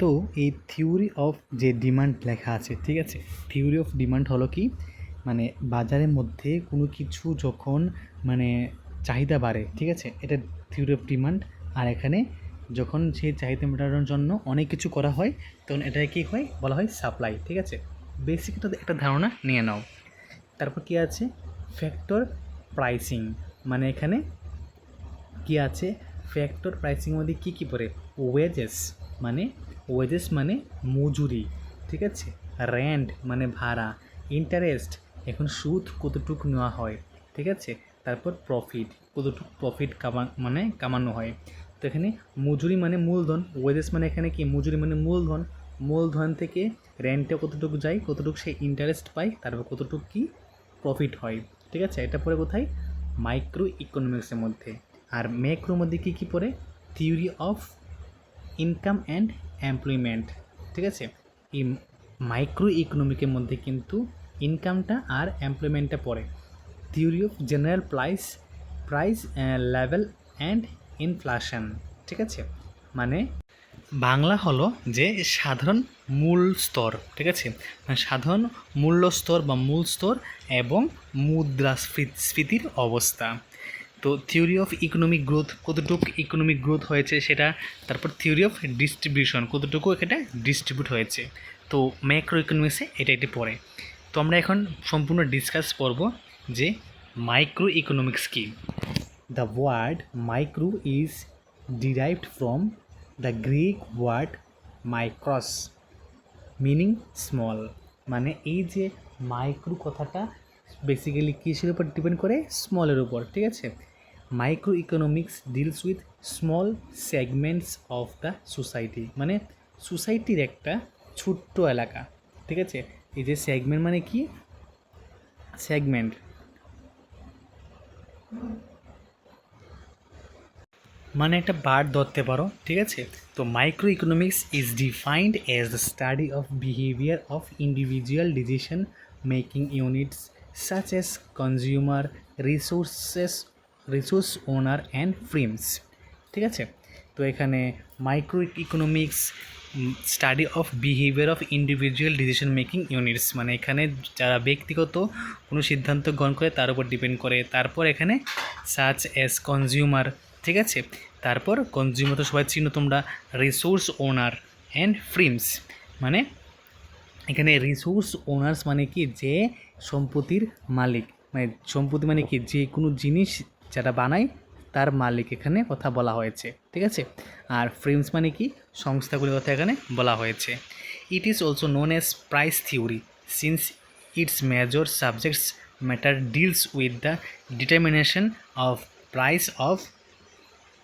তো এই theory of যে ডিমান্ড লেখা আছে, ঠিক আছে? থিওরি অফ ডিমান্ড হলো কি? মানে বাজারের মধ্যে কোনো কিছু যখন মানে চাহিদা বাড়ে, ঠিক আছে? এটা থিওরি অফ ডিমান্ড আর এখানে যখন সেই চাহিদা মেটানোর জন্য অনেক কিছু করা হয়, তখন এটা কী হয়? বলা হয় সাপ্লাই ঠিক আছে? বেসিক একটা ধারণা নিয়ে নাও। তারপর কী আছে? ফ্যাক্টর প্রাইসিং মানে এখানে কি আছে? ফ্যাক্টর প্রাইসিং মধ্যে কী কী পড়ে? ওয়েজেস মানে ওয়েজেস মানে মজুরি, ঠিক আছে? রেন্ট মানে ভাড়া ইন্টারেস্ট এখন সুদ কতটুকু নেওয়া হয়, ঠিক আছে? তারপর প্রফিট কতটুকু প্রফিট কামা মানে কামানো হয়। তো এখানে মজুরি মানে মূলধন ওয়েজেস মানে এখানে কি? মজুরি মানে মূলধন মূলধন থেকে রেন্টে কতটুকু যায়, কতটুকু সে ইন্টারেস্ট পায়, তারপর কতটুকু কি প্রফিট হয়, ঠিক আছে? এটা পরে কোথায়? মাইক্রো ইকোনমিক্সের মধ্যে। আর ম্যাক্রোর মধ্যে কী কী পড়ে? Theory of income and employment ঠিক আছে? এই মাইক্রো ইকোনমিকের মধ্যে কিন্তু ইনকামটা আর এমপ্লয়মেন্টটা পড়ে। Theory of general price price level and inflation ঠিক আছে? মানে বাংলা হলো যে সাধারণ মূল স্তর, ঠিক আছে? মানে সাধারণ মূল্য স্তর বা মূল স্তর এবং মুদ্রাস্ফীতির অবস্থা। তো থিওরি অফ ইকোনমিক গ্রোথ কতটুকু ইকোনমিক গ্রোথ হয়েছে সেটা, তারপর থিওরি অফ ডিস্ট্রিবিউশন কতটুকু এটা ডিস্ট্রিবিউট হয়েছে। তো ম্যাক্রো ইকোনমিক্সে এটা একটি পড়ে। তো আমরা এখন সম্পূর্ণ ডিসকাস করব যে micro economics key. The word micro is derived from the Greek word micros meaning small মানে এই যে মাইক্রো কথাটা বেসিক্যালি কিসের উপর ডিপেন্ড করে? স্মলের উপর, ঠিক আছে? Micro economics deals with small segments of the society মানে সোসাইটির একটা ছোট্ট এলাকা, ঠিক আছে? এই যে সেগমেন্ট মানে কি? সেগমেন্ট মানে একটা বার ধরতে পারো, ঠিক আছে? তো micro economics is defined as the study of behaviour of individual decision making units such as consumer resources resource owner and firms ঠিক আছে? তো এখানে micro economics study of behaviour of individual decision making units মানে এখানে যারা ব্যক্তিগত কোনো সিদ্ধান্ত গ্রহণ করে তার উপর ডিপেন্ড করে। তারপর এখানে সাচ এস কনজিউমার ঠিক আছে? তারপর কনজিউমার তো সবাই চিহ্ন তোমরা রিসোর্স ওনার অ্যান্ড ফ্রিমস মানে এখানে রিসোর্স ওনার্স মানে কি? যে সম্পত্তির মালিক মানে সম্পত্তি মানে কি? যে কোনো জিনিস যারা বানায় তার মালিক এখানে কথা বলা হয়েছে, ঠিক আছে? আর ফ্রেমস মানে কি? সংস্থাগুলির কথা এখানে বলা হয়েছে। It is also known as price theory since its major subjects matter deals with the determination of price of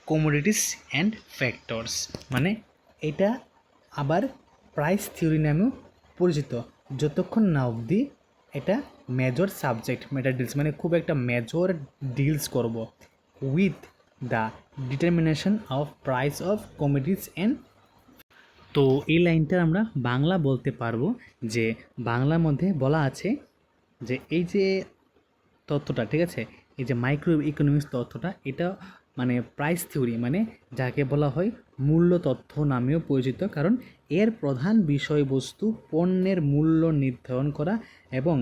commodities and factors মানে এটা আবার প্রাইস থিওরি নামেও পরিচিত, যতক্ষণ না অবধি এটা মেজর সাবজেক্ট মেটার ডিলস মানে খুব একটা মেজর ডিলস করব with the determination of price of commodities and তো এই লাইনটা আমরা বাংলা বলতে পারব যে বাংলার মধ্যে বলা আছে যে এই যে তথ্যটা, ঠিক আছে? এই যে মাইক্রো ইকোনমিক্স তথ্যটা, এটা মানে প্রাইস থিওরি মানে যাকে বলা হয় মূল্য তথ্য নামেও পরিচিত, কারণ এর প্রধান বিষয়বস্তু পণ্যের মূল্য নির্ধারণ করা এবং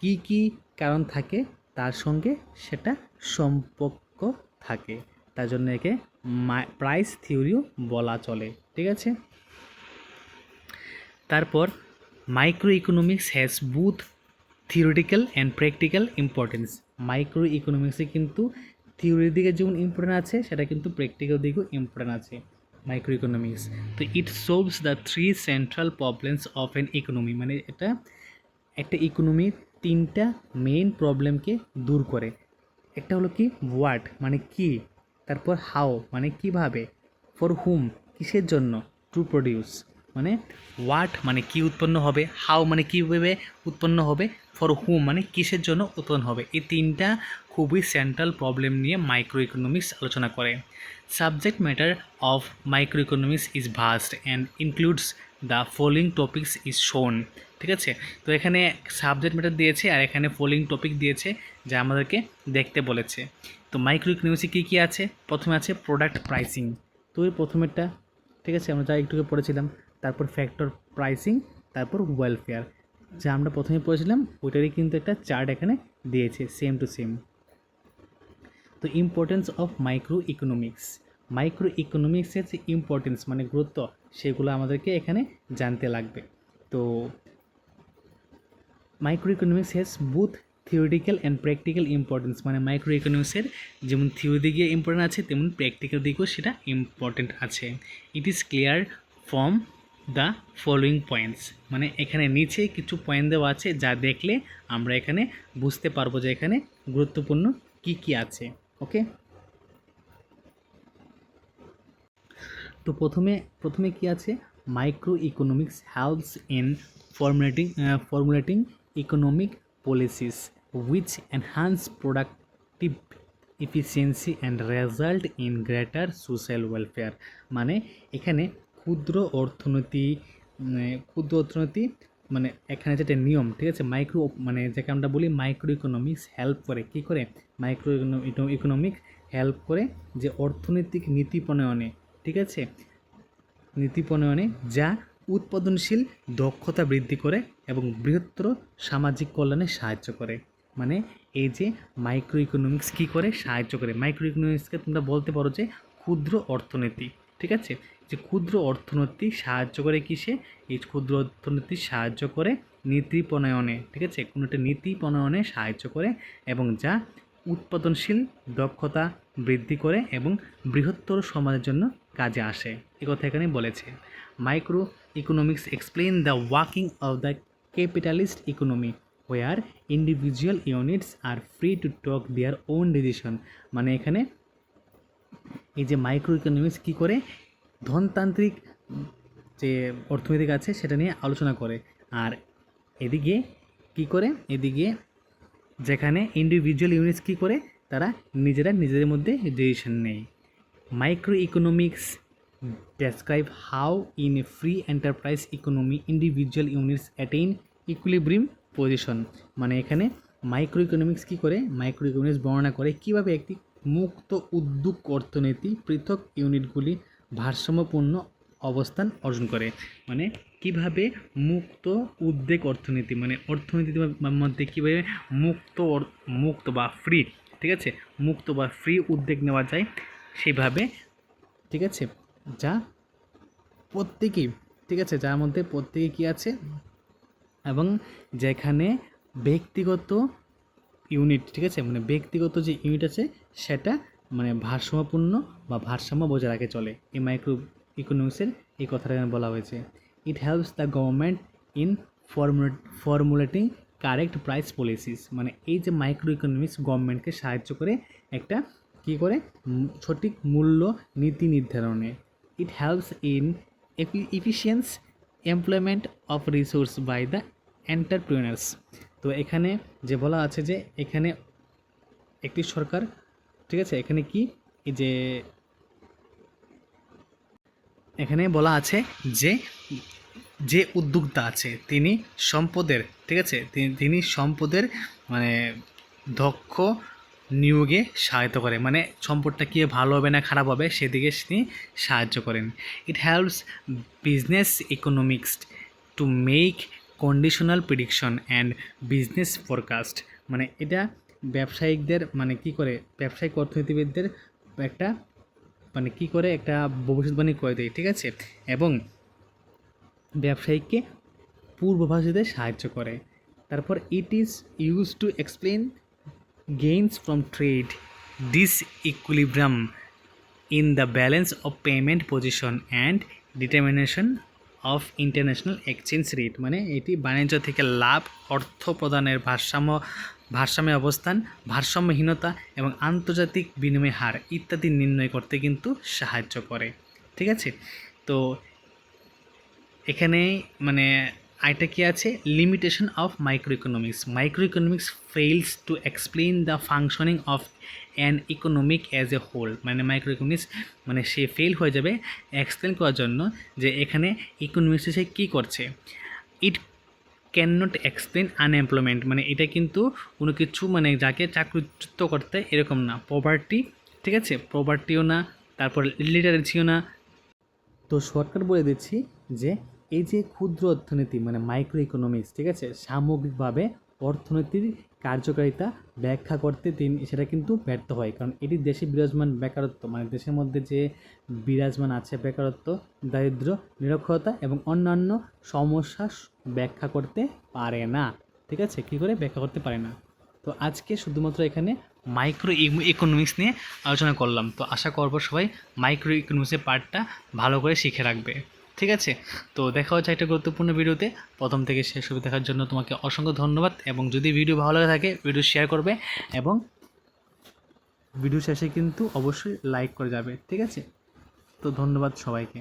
কি কি কারণ থাকে তার সঙ্গে সেটা সম্পর্ক থাকে। তার জন্য একে প্রাইস থিওরিও বলা চলে, ঠিক আছে? তারপর micro economics has both theoretical and practical importance micro ইকোনমিক্সে কিন্তু থিওরির দিকে যেমন ইম্পর্টেন্ট আছে, সেটা কিন্তু প্র্যাকটিক্যাল দিকেও ইম্পর্টেন্ট আছে মাইক্রো ইকোনমিক্স তো it solves the three central problems of an economy মানে এটা একটা ইকোনমির তিনটা মেইন প্রবলেমকে দূর করে। একটা হলো কি? হোয়াট মানে কি? তারপর হাও মানে কীভাবে? ফর হুম কিসের জন্য? টু প্রডিউস মানে হোয়াট মানে কি উৎপন্ন হবে? হাও মানে কীভাবে উৎপন্ন হবে? ফর হুম মানে কিসের জন্য উৎপন্ন হবে? এই তিনটা খুবই সেন্ট্রাল প্রবলেম নিয়ে মাইক্রো ইকোনমিক্স আলোচনা করে। Subject matter of micro economics is vast and includes the following topics is শোন ঠিক আছে? তো এখানে সাবজেক্ট ম্যাটার দিয়েছে আর এখানে ফলোয়িং টপিক দিয়েছে যা আমাদেরকে দেখতে বলেছে। তো মাইক্রো ইকোনমিক্সে কী কী আছে? প্রথমে আছে প্রোডাক্ট প্রাইসিং তো এই প্রথমেরটা, ঠিক আছে? আমরা যা একটু আগে পড়েছিলাম। তারপর ফ্যাক্টর প্রাইসিং তারপর ওয়েলফেয়ার যা আমরা প্রথমে পড়েছিলাম, ওইটারই কিন্তু একটা চার্ট এখানে দিয়েছে সেম টু সেম তো importance of micro economics micro ইকোনমিক্সের যে ইম্পর্টেন্স মানে গুরুত্ব, সেগুলো আমাদেরকে এখানে জানতে লাগবে। তো micro economics has both theoretical and practical importance মানে মাইক্রো ইকোনমিক্সের যেমন থিওরি দিকে ইম্পর্টেন্ট আছে, তেমন প্র্যাকটিক্যাল দিকেও সেটা ইম্পর্টেন্ট আছে। It is clear from the following points মানে এখানে নিচে কিছু পয়েন্ট দেওয়া আছে যা দেখলে আমরা এখানে বুঝতে পারব যে এখানে গুরুত্বপূর্ণ কি কি আছে ওকে তো প্রথমে প্রথমে কি আছে? Micro economics helps in formulating formulating economic policies which enhance productive efficiency and result in greater social welfare মানে এখানে ক্ষুদ্র অর্থনীতি মানে ক্ষুদ্র অর্থনীতি মানে এখানে যেটা নিয়ম, ঠিক আছে? মাইক্রো মানে যাকে আমরা বলি মাইক্রো ইকোনমিক্স হেল্প করে। কী করে? মাইক্রো ইকোনমিক হেল্প করে যে অর্থনৈতিক নীতি প্রণয়নে, ঠিক আছে? নীতি প্রণয়নে যা উৎপাদনশীল দক্ষতা বৃদ্ধি করে এবং বৃহত্তর সামাজিক কল্যাণে সাহায্য করে। মানে এই যে মাইক্রো ইকোনমিক্স কী করে? সাহায্য করে। মাইক্রো ইকোনমিক্সকে তোমরা বলতে পারো যে ক্ষুদ্র অর্থনীতি। ঠিক আছে? যে ক্ষুদ্র অর্থনীতি সাহায্য করে কিসে? এই ক্ষুদ্র অর্থনীতি সাহায্য করে নীতি প্রণয়নে ঠিক আছে? কোনো একটা নীতি প্রণয়নে সাহায্য করে এবং যা উৎপাদনশীল দক্ষতা বৃদ্ধি করে এবং বৃহত্তর সমাজের জন্য কাজে আসে। এ কথা এখানে বলেছে। Micro economics explain the working of the capitalist economy where individual units are free to take their own decision মানে এখানে এই যে মাইক্রো ইকোনমিক্স কী করে? ধনতান্ত্রিক যে অর্থনৈতিক আছে, সেটা নিয়ে আলোচনা করে। আর এদিকে কি করে? এদিকে যেখানে ইন্ডিভিজুয়াল ইউনিটস কী করে? তারা নিজেরা নিজেদের মধ্যে ডিসিশন নেয়। Micro economics describe how in a free enterprise economy individual units attain equilibrium position মানে এখানে মাইক্রো ইকোনমিক্স কী করে? মাইক্রো ইকোনমিক্স বর্ণনা করে কীভাবে একটি মুক্ত উদ্যোগ অর্থনীতি পৃথক ইউনিটগুলি ভারসাম্যপূর্ণ অবস্থান অর্জন করে। মানে কীভাবে মুক্ত উদ্বেগ অর্থনীতি মানে অর্থনীতির মধ্যে কীভাবে মুক্ত মুক্ত বা ফ্রি ঠিক আছে? মুক্ত বা ফ্রি উদ্যোগ নেওয়া যায় সেভাবে, ঠিক আছে? যা প্রত্যেকেই ঠিক আছে? যার মধ্যে প্রত্যেকে কী আছে? এবং যেখানে ব্যক্তিগত ইউনিট ঠিক আছে? মানে ব্যক্তিগত যে ইউনিট আছে, সেটা মানে ভারসাম্যপূর্ণ বা ভারসাম্য বজায় রাখে চলে। এই মাইক্রো ইকোনমিক্সের এই কথাটা বলা হয়েছে। It helps the government in formulating correct price policies মানে এই যে মাইক্রো ইকোনমিক্স গভর্নমেন্টকে সাহায্য করে একটা কী করে? সঠিক মূল্য নীতি নির্ধারণে। It helps in efficient employment of resource by the entrepreneurs তো এখানে যে বলা আছে যে এখানে একটি সরকার, ঠিক আছে? এখানে কি? যে এখানে বলা আছে যে যে উদ্যোক্তা আছে, তিনি সম্পদের, ঠিক আছে? তিনি সম্পদের মানে দক্ষ নিয়োগে সহায়তা করে। মানে সম্পদটা কী ভালো হবে না খারাপ হবে, সেদিকে তিনি সাহায্য করেন। It helps business economics to make conditional prediction and business forecast মানে এটা ব্যবসায়িকদের মানে কি করে, ব্যবসায়িক অর্থনীতিবিদদের একটা মানে কি করে একটা ভবিষ্যৎবাণী করে দেয়, ঠিক আছে? এবং ব্যবসায়িককে পূর্বাভাস দিতে সাহায্য করে। তারপর it is use to explain gains from trade disequilibrium in the balance of payment position and determination of international exchange rate মানে এটি বাণিজ্য থেকে লাভ, অর্থ প্রদানের ভারসাম্য ভারসাম্য অবস্থান, ভারসাম্যহীনতা এবং আন্তর্জাতিক বিনিময় হার ইত্যাদি নির্ণয় করতে কিন্তু সাহায্য করে। ঠিক আছে? তো এখানে মানে আরেকটা কি আছে? Limitation of micro economics micro economics fails to explain the functioning of an economic as a whole মানে মাইক্রো ইকোনমিক্স মানে সে ফেল হয়ে যাবে এক্সপ্লেন করার জন্য যে এখানে ইকোনমিক্স সে কী করছে। It can not explain unemployment মানে এটা কিন্তু কোনো কিছু মানে যাকে চাকরিচ্যুত করতে এরকম না। পভার্টি ঠিক আছে? পভার্টিও না, তারপর লিটারেসিও না। তো শর্টকাট বলে দিচ্ছি যে এই যে ক্ষুদ্র অর্থনীতি মানে মাইক্রো ইকোনমিক্স ঠিক আছে? সামগ্রিকভাবে অর্থনীতির কার্যকারিতা ব্যাখ্যা করতে তিনি সেটা কিন্তু ব্যর্থ হয়। কারণ এটি দেশে বিরাজমান বেকারত্ব মানে দেশের মধ্যে যে বিরাজমান আছে বেকারত্ব, দারিদ্র্য, নিরক্ষরতা এবং অন্যান্য সমস্যা ব্যাখ্যা করতে পারে না। ঠিক আছে? কী করে? ব্যাখ্যা করতে পারে না। তো আজকে শুধুমাত্র এখানে মাইক্রো ইকোনমিক্স নিয়ে আলোচনা করলাম। তো আশা করব সবাই মাইক্রো ইকোনমিক্সের পার্টটা ভালো করে শিখে রাখবে। ঠিক আছে? তো দেখা হচ্ছে একটা গুরুত্বপূর্ণ ভিডিওতে। প্রথম থেকে শেষ অবধি দেখার জন্য তোমাকে অসংখ্য ধন্যবাদ এবং যদি ভিডিও ভালো লাগে থাকে, ভিডিও শেয়ার করবে এবং ভিডিও শেষে কিন্তু অবশ্যই লাইক করে যাবে, ঠিক আছে? তো ধন্যবাদ সবাইকে।